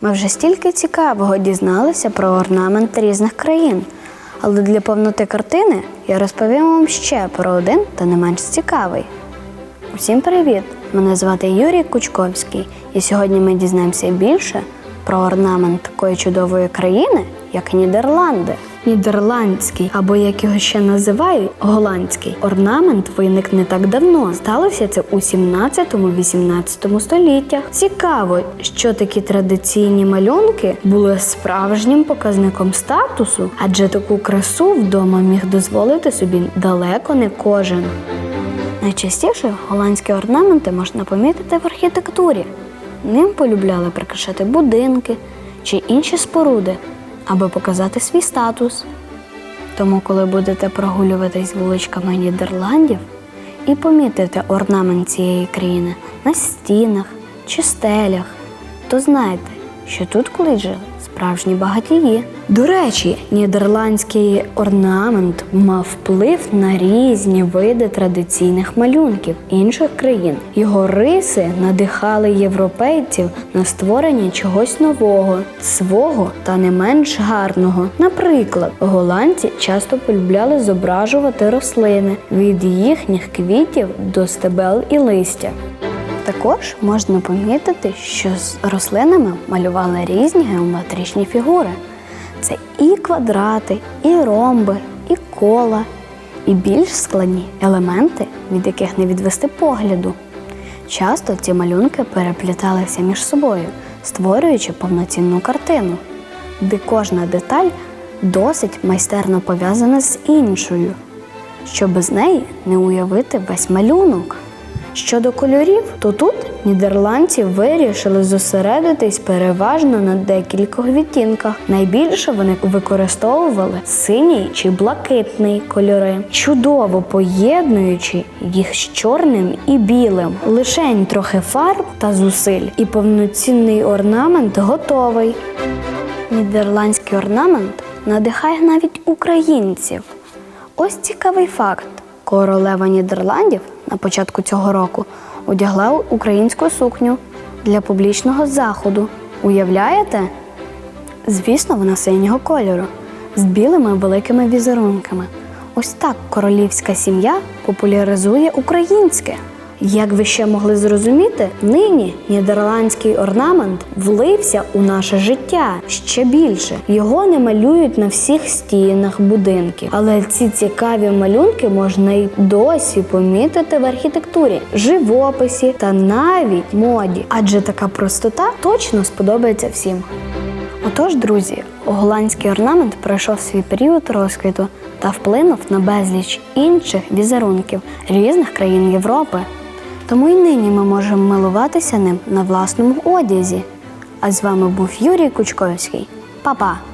Ми вже стільки цікавого дізналися про орнамент різних країн. Але для повноти картини я розповім вам ще про один та не менш цікавий. Усім привіт! Мене звати Юрій Кучковський, і сьогодні ми дізнаємося більше про орнамент такої чудової країни, як Нідерланди. Нідерландський, або як його ще називають, голландський орнамент виник не так давно. Сталося це у 17-18 століттях. Цікаво, що такі традиційні малюнки були справжнім показником статусу, адже таку красу вдома міг дозволити собі далеко не кожен. Найчастіше голландські орнаменти можна помітити в архітектурі. Ним полюбляли прикрашати будинки чи інші споруди, аби показати свій статус. Тому, коли будете прогулюватись вуличками Нідерландів і помітите орнамент цієї країни на стінах чи стелях, то знайте, що тут колись жили справжні багатії. До речі, нідерландський орнамент мав вплив на різні види традиційних малюнків інших країн. Його риси надихали європейців на створення чогось нового, свого та не менш гарного. Наприклад, голландці часто полюбляли зображувати рослини від їхніх квітів до стебел і листя. Також можна помітити, що з рослинами малювали різні геометричні фігури. Це і квадрати, і ромби, і кола, і більш складні елементи, від яких не відвести погляду. Часто ці малюнки перепліталися між собою, створюючи повноцінну картину, де кожна деталь досить майстерно пов'язана з іншою, що без неї не уявити весь малюнок. Щодо кольорів, то тут нідерландці вирішили зосередитись переважно на декількох відтінках. Найбільше вони використовували синій чи блакитний кольори, чудово поєднуючи їх з чорним і білим. Лишень трохи фарб та зусиль, і повноцінний орнамент готовий. Нідерландський орнамент надихає навіть українців. Ось цікавий факт: королева Нідерландів на початку цього року одягла українську сукню для публічного заходу. Уявляєте? Звісно, вона синього кольору з білими великими візерунками. Ось так королівська сім'я популяризує українське. Як ви ще могли зрозуміти, нині нідерландський орнамент влився у наше життя ще більше. Його не малюють на всіх стінах будинків, але ці цікаві малюнки можна й досі помітити в архітектурі, живописі та навіть моді. Адже така простота точно сподобається всім. Отож, друзі, голландський орнамент пройшов свій період розквіту та вплинув на безліч інших візерунків різних країн Європи. Тому й нині ми можемо милуватися ним на власному одязі. А з вами був Юрій Кучковський. Па-па!